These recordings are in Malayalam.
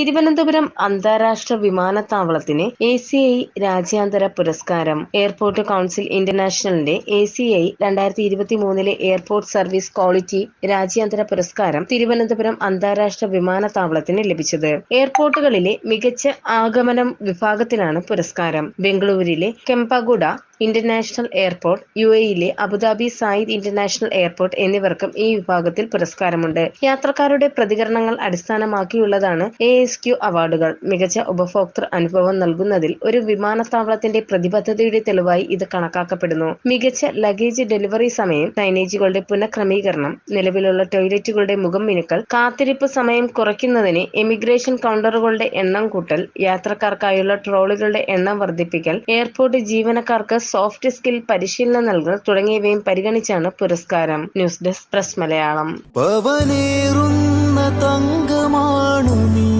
തിരുവനന്തപുരം അന്താരാഷ്ട്ര വിമാനത്താവളത്തിന് എ സി ഐ രാജ്യാന്തര പുരസ്കാരം. എയർപോർട്ട് കൗൺസിൽ ഇന്റർനാഷണലിന്റെ എ സി ഐ രണ്ടായിരത്തി ഇരുപത്തി മൂന്നിലെ എയർപോർട്ട് സർവീസ് ക്വാളിറ്റി രാജ്യാന്തര പുരസ്കാരം തിരുവനന്തപുരം അന്താരാഷ്ട്ര വിമാനത്താവളത്തിന് ലഭിച്ചത്. എയർപോർട്ടുകളിലെ മികച്ച ആഗമനം വിഭാഗത്തിലാണ് പുരസ്കാരം. ബംഗളൂരുവിലെ കെമ്പഗുഡ ഇന്റർനാഷണൽ എയർപോർട്ട് യു എയിലെ Abu Dhabi Zayed international airport എന്നിവർക്കും ഈ വിഭാഗത്തിൽ പുരസ്കാരമുണ്ട്. യാത്രക്കാരുടെ പ്രതികരണങ്ങൾ അടിസ്ഥാനമാക്കിയുള്ളതാണ് എ എസ് ക്യു അവാർഡുകൾ. മികച്ച ഉപഭോക്തൃ അനുഭവം നൽകുന്നതിൽ ഒരു വിമാനത്താവളത്തിന്റെ പ്രതിബദ്ധതയുടെ തെളിവായി ഇത് കണക്കാക്കപ്പെടുന്നു. മികച്ച ലഗേജ് ഡെലിവറി സമയം സൈനേജുകളുടെ പുനഃക്രമീകരണം നിലവിലുള്ള ടോയ്ലറ്റുകളുടെ മുഖം മിനുക്കൽ കാത്തിരിപ്പ് സമയം കുറയ്ക്കുന്നതിന് എമിഗ്രേഷൻ കൗണ്ടറുകളുടെ എണ്ണം കൂട്ടൽ യാത്രക്കാർക്കായുള്ള ട്രോളുകളുടെ എണ്ണം വർദ്ധിപ്പിക്കൽ എയർപോർട്ട് ജീവനക്കാർക്ക് സോഫ്റ്റ് സ്കിൽ പരിശീലനം നൽകൽ തുടങ്ങിയവയും പരിഗണിച്ചാണ് പുരസ്കാരം. News desk press Malayalam. രാജകുമാരി തങ്കമാണു നീ.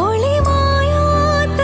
ഒളിമായാത്ത